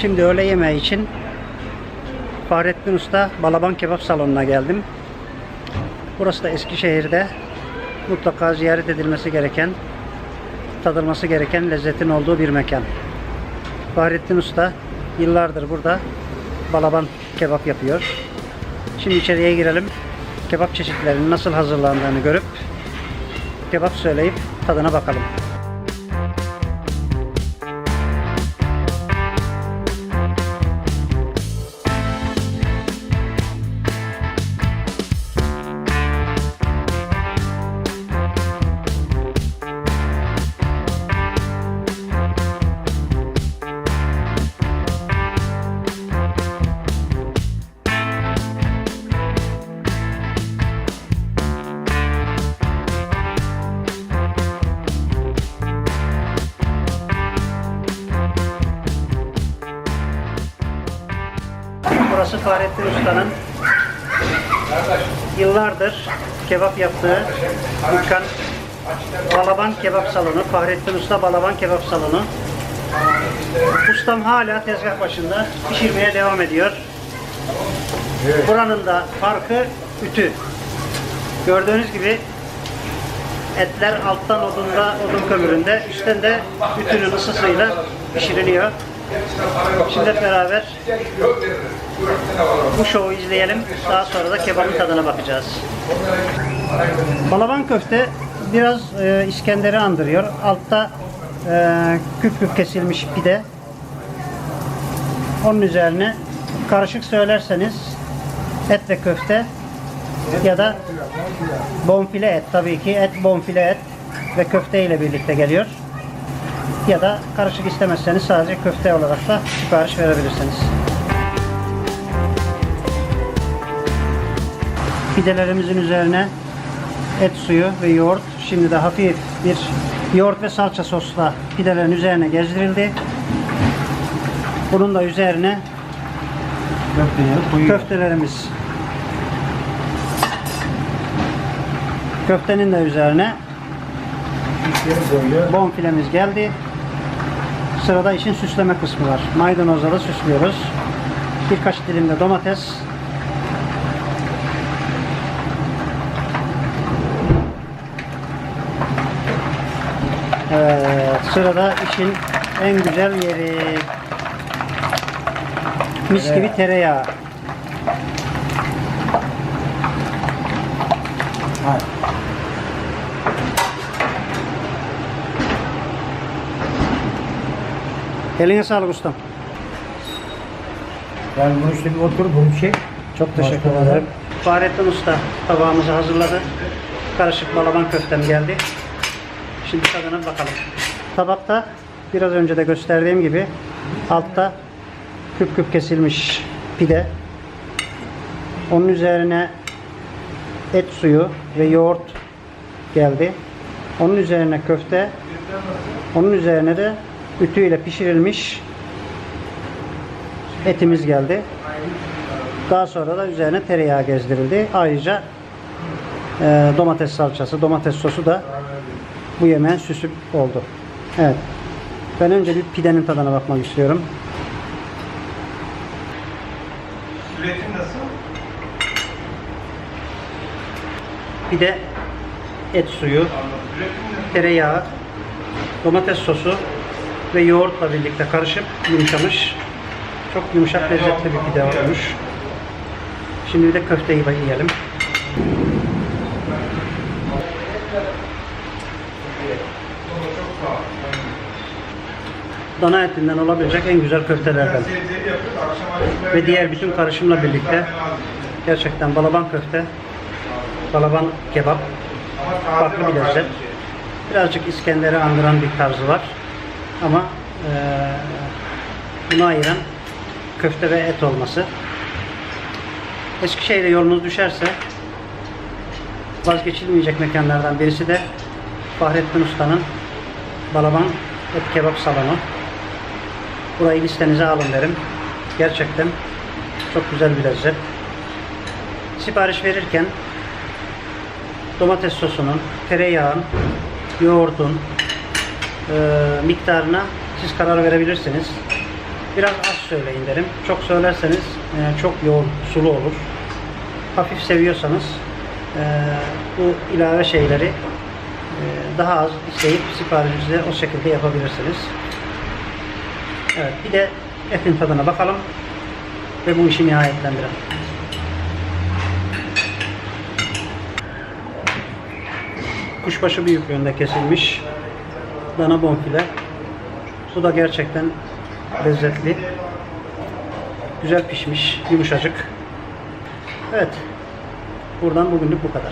Şimdi öğle yemeği için Fahrettin Usta Balaban Kebap Salonu'na geldim. Burası da Eskişehir'de mutlaka ziyaret edilmesi gereken, tadılması gereken lezzetin olduğu bir mekan. Fahrettin Usta yıllardır burada balaban kebap yapıyor. Şimdi içeriye girelim. Kebap çeşitlerinin nasıl hazırlandığını görüp kebap söyleyip tadına bakalım. Burası Fahrettin Usta'nın yıllardır kebap yaptığı dükkan Balaban Kebap Salonu. Fahrettin Usta Balaban Kebap Salonu. Ustam hala tezgah başında pişirmeye devam ediyor. Buranın da farkı ütü. Gördüğünüz gibi etler alttan odunda, odun kömüründe, üstten de ütünün ısısıyla pişiriliyor. Şimdi beraber bu şovu izleyelim. Daha sonra da kebabın tadına bakacağız. Balaban köfte biraz e, İskender'i andırıyor. Altta e, küp küp kesilmiş pide. Onun üzerine karışık söylerseniz et ve köfte ya da bonfile et tabii ki et bonfile et ve köfte ile birlikte geliyor. Ya da karışık istemezseniz sadece köfte olarak da sipariş verebilirsiniz. Pidelerimizin üzerine et suyu ve yoğurt. Şimdi de hafif bir yoğurt ve salça sosla pidelerin üzerine gezdirildi. Bunun da üzerine köftelerimiz köftenin de üzerine bonfilemiz geldi. Sırada işin süsleme kısmı var. Maydanozla da süslüyoruz. Birkaç dilim de domates. Evet, sırada işin en güzel yeri. Mis gibi tereyağı. Eline sağlık ustam. Yani bunu işte bir otur bunu çek. Çok teşekkür Başka ederim. Fahrettin Usta tabağımızı hazırladı. Karışık balaban köftem geldi. Şimdi tadına bakalım. Tabakta biraz önce de gösterdiğim gibi altta küp küp kesilmiş pide. Onun üzerine et suyu ve yoğurt geldi. Onun üzerine köfte. Onun üzerine de ütüyle pişirilmiş etimiz geldi. Daha sonra da üzerine tereyağı gezdirildi. Ayrıca e, domates salçası, domates sosu da bu yemeğin süsü oldu. Evet. Ben önce bir pidenin tadına bakmak istiyorum. Üretim nasıl? Pide et suyu, tereyağı, domates sosu ve yoğurtla birlikte karışıp yumuşamış. Çok yumuşak lezzetli bir pide olmuş. Şimdi bir de köfteyi yiyelim. Dana etinden olabilecek en güzel köftelerden. Ve diğer bütün karışımla birlikte gerçekten balaban köfte, balaban kebap farklı bir lezzet. Birazcık İskender'i andıran bir tarzı var. Ama eee bunu ayıran köfte ve et olması. Eskişehir'e yolunuz düşerse vazgeçilmeyecek mekanlardan birisi de Fahrettin Usta'nın Balaban Et Kebap Salonu. Burayı listenize alın derim. Gerçekten çok güzel bir lezzet. Sipariş verirken domates sosunun, tereyağın, yoğurdun e, miktarına siz karar verebilirsiniz. Biraz az söyleyin derim. Çok söylerseniz e, çok yoğun, sulu olur. Hafif seviyorsanız e, bu ilave şeyleri e, daha az isteyip siparişinizi o şekilde yapabilirsiniz. Evet, bir de etin tadına bakalım ve bu işi nihayetlendirelim. Kuşbaşı büyüklüğünde kesilmiş dana bonfile. Bu da gerçekten lezzetli. Güzel pişmiş, yumuşacık. Evet. Buradan bugünlük bu kadar.